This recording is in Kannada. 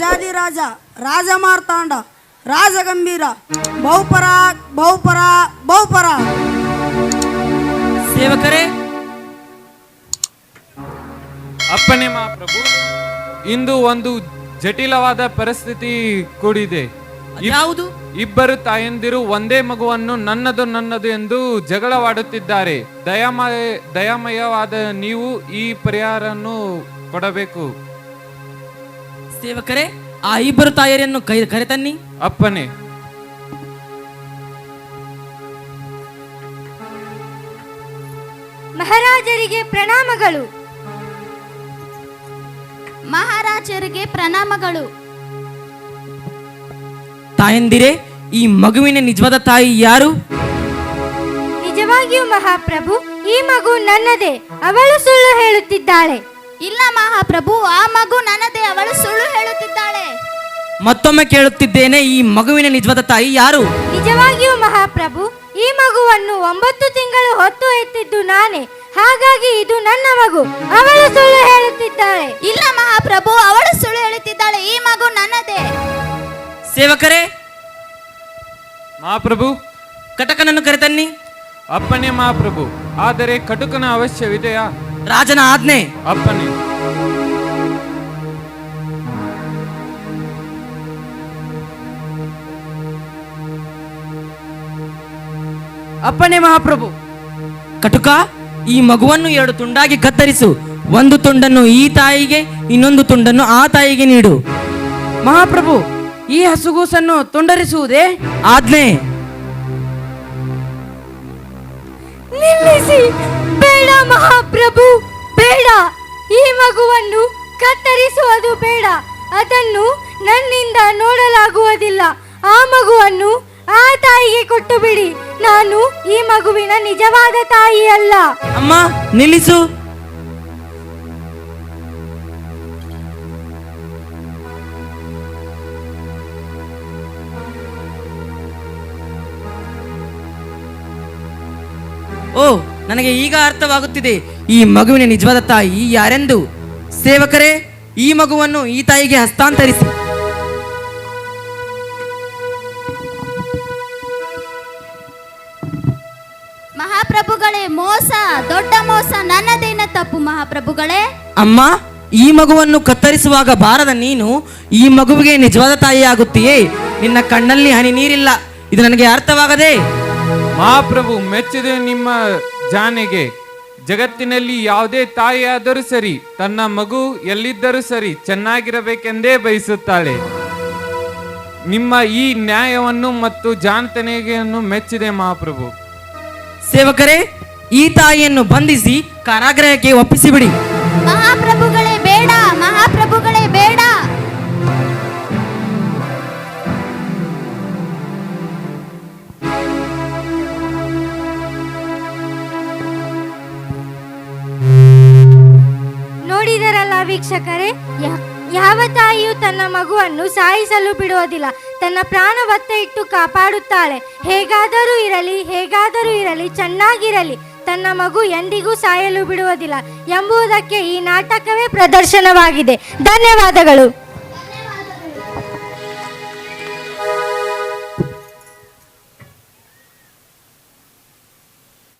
ರಾಜಾದಿರಾಜ ರಾಜಮಾರ್ತಾಂಡ ರಾಜಗಂಭೀರ ಬಹುಪರ ಬಹುಪರ ಬಹುಪರ. ಸೇವಕರೇ ಅಪ್ಪಣೆ ಮಹಾಪ್ರಭು ಇಂದು ಒಂದು ಜಟಿಲವಾದ ಪರಿಸ್ಥಿತಿ ಕೂಡಿದೆ. ಯಾವುದು ಇಬ್ಬರು ತಾಯಂದಿರು ಒಂದೇ ಮಗುವನ್ನು ನನ್ನದು ನನ್ನದು ಎಂದು ಜಗಳವಾಡುತ್ತಿದ್ದಾರೆ. ದಯಾಮಯ ದಯಾಮಯವಾದ ನೀವು ಈ ಪರಿಹಾರವನ್ನು ಕೊಡಬೇಕು. ಸೇವಕರೇ ಆ ಇಬ್ಬರು ತಾಯರಿಯನ್ನು ಕೈ ಕರೆತನ್ನಿ. ಅಪ್ಪನೆ. ಮಹಾರಾಜರಿಗೆ ಪ್ರಣಾಮಗಳು. ಮಹಾರಾಜರಿಗೆ ಪ್ರಣಾಮಗಳು. ತಾಯಂದಿರೇ ಈ ಮಗುವಿನ ನಿಜವಾದ ತಾಯಿ ಯಾರು? ನಿಜವಾಗಿಯೂ ಮಹಾಪ್ರಭು ಈ ಮಗು ನನ್ನದೇ ಅವಳು ಸುಳ್ಳು ಹೇಳುತ್ತಿದ್ದಾಳೆ. ಇಲ್ಲ ಮಹಾಪ್ರಭು ಆ ಮಗು ಹೇಳುತ್ತಿದ್ದಾಳೆ ಮತ್ತೊಮ್ಮೆ ಕೇಳುತ್ತಿದ್ದೇನೆ ಈ ಮಗುವಿನ ನಿಜವಾದ ತಾಯಿ ಯಾರು? ನಿಜವಾಗಿಯೂ ಮಹಾಪ್ರಭು ಈ ಮಗುವನ್ನು ಒಂಬತ್ತು ತಿಂಗಳು ಹೊತ್ತು ಎತ್ತಿದ್ದು ನಾನೇ. ಹಾಗಾಗಿ ಇದು ನನ್ನ ಮಗು. ಅವಳು ಸುಳ್ಳು ಹೇಳುತ್ತಿದ್ದಾಳೆ. ಇಲ್ಲ ಮಹಾಪ್ರಭು ಅವಳು ಸುಳ್ಳು ಹೇಳುತ್ತಿದ್ದಾಳೆ. ಈ ಮಗು ನನ್ನದೇ. ಸೇವಕರೇ ಮಹಾಪ್ರಭು ಕಟಕನನ್ನು ಕರೆತನ್ನಿ. ಅಪ್ಪನೇ ಮಹಾಪ್ರಭು ಆದರೆ ಕಟುಕನ ಅವಶ್ಯವಿದೆಯಾ? ರಾಜನ ಆಜ್ಞೆ. ಅಪ್ಪಣೆ. ಅಪ್ಪಣೆ ಮಹಾಪ್ರಭು. ಕಟುಕ, ಈ ಮಗುವನ್ನು ಎರಡು ತುಂಡಾಗಿ ಕತ್ತರಿಸು. ಒಂದು ತುಂಡನ್ನು ಈ ತಾಯಿಗೆ, ಇನ್ನೊಂದು ತುಂಡನ್ನು ಆ ತಾಯಿಗೆ ನೀಡು. ಮಹಾಪ್ರಭು, ಈ ಹಸುಗೂಸನ್ನು ತುಂಡರಿಸುವುದೇ? ಆಜ್ಞೆ. ನಿಲ್ಲಿಸಿ. ಬೇಡ ಮಹಾಪ್ರಭು, ಬೇಡ. ಈ ಮಗುವನ್ನು ಕತ್ತರಿಸುವುದು ಬೇಡ. ಅದನ್ನು ನನ್ನಿಂದ ನೋಡಲಾಗುವುದಿಲ್ಲ. ಆ ಮಗುವನ್ನು ಆ ತಾಯಿಗೆ ಕೊಟ್ಟು ಬಿಡಿ. ನಾನು ಈ ಮಗುವಿನ ನಿಜವಾದ ತಾಯಿ ಅಲ್ಲ ಅಮ್ಮ, ನಿಲ್ಲಿಸು. ಓ, ನನಗೆ ಈಗ ಅರ್ಥವಾಗುತ್ತಿದೆ. ಈ ಮಗುವಿನ ನಿಜವಾದ ತಾಯಿ ಯಾರೆಂದು? ಸೇವಕರೇ, ಈ ಮಗುವನ್ನು ಈ ತಾಯಿಗೆ ಹಸ್ತಾಂತರಿಸಿ. ಮಹಾಪ್ರಭುಗಳೇ ಮೋಸ ದೊಡ್ಡ ಮೋಸ ನನ್ನದೇನ ತಪ್ಪು ಮಹಾಪ್ರಭುಗಳೇ. ಅಮ್ಮ ಈ ಮಗುವನ್ನು ಕತ್ತರಿಸುವಾಗ ಬಾರದ ನೀನು ಈ ಮಗುವಿಗೆ ನಿಜವಾದ ತಾಯಿಯಾಗುತ್ತೀಯೇ? ನಿನ್ನ ಕಣ್ಣಲ್ಲಿ ಹನಿ ನೀರಿಲ್ಲ. ಇದು ನನಗೆ ಅರ್ಥವಾಗದೆ? ಮಹಾಪ್ರಭು ಮೆಚ್ಚಿದೆ ನಿಮ್ಮ ಜಾನೆಗೆ. ಜಗತ್ತಿನಲ್ಲಿ ಯಾವುದೇ ತಾಯಿಯಾದರೂ ಸರಿ ತನ್ನ ಮಗು ಎಲ್ಲಿದ್ದರೂ ಸರಿ ಚೆನ್ನಾಗಿರಬೇಕೆಂದೇ ಬಯಸುತ್ತಾಳೆ. ನಿಮ್ಮ ಈ ನ್ಯಾಯವನ್ನು ಮತ್ತು ಜಾಣತನೆಯನ್ನು ಮೆಚ್ಚಿದೆ ಮಹಾಪ್ರಭು. ಸೇವಕರೇ ಈ ತಾಯಿಯನ್ನು ಬಂಧಿಸಿ ಕಾರಾಗೃಹಕ್ಕೆ ಒಪ್ಪಿಸಿಬಿಡಿ. ಮಹಾಪ್ರಭುಗಳೇ ಬೇಡ ಮಹಾಪ್ರಭುಗಳೇ ಬೇಡ. ನೋಡಿದರಲ್ಲ ವೀಕ್ಷಕರೇ ಯಾವ ತಾಯಿಯು ತನ್ನ ಮಗುವನ್ನು ಸಾಯಿಸಲು ಬಿಡುವುದಿಲ್ಲ, ತನ್ನ ಪ್ರಾಣ ಒತ್ತೆ ಇಟ್ಟು ಕಾಪಾಡುತ್ತಾಳೆ. ಹೇಗಾದರೂ ಇರಲಿ ಹೇಗಾದರೂ ಇರಲಿ, ಚೆನ್ನಾಗಿರಲಿ, ತನ್ನ ಮಗು ಎಂದಿಗೂ ಸಾಯಲು ಬಿಡುವುದಿಲ್ಲ ಎಂಬುದಕ್ಕೆ ಈ ನಾಟಕವೇ ಪ್ರದರ್ಶನವಾಗಿದೆ. ಧನ್ಯವಾದಗಳು.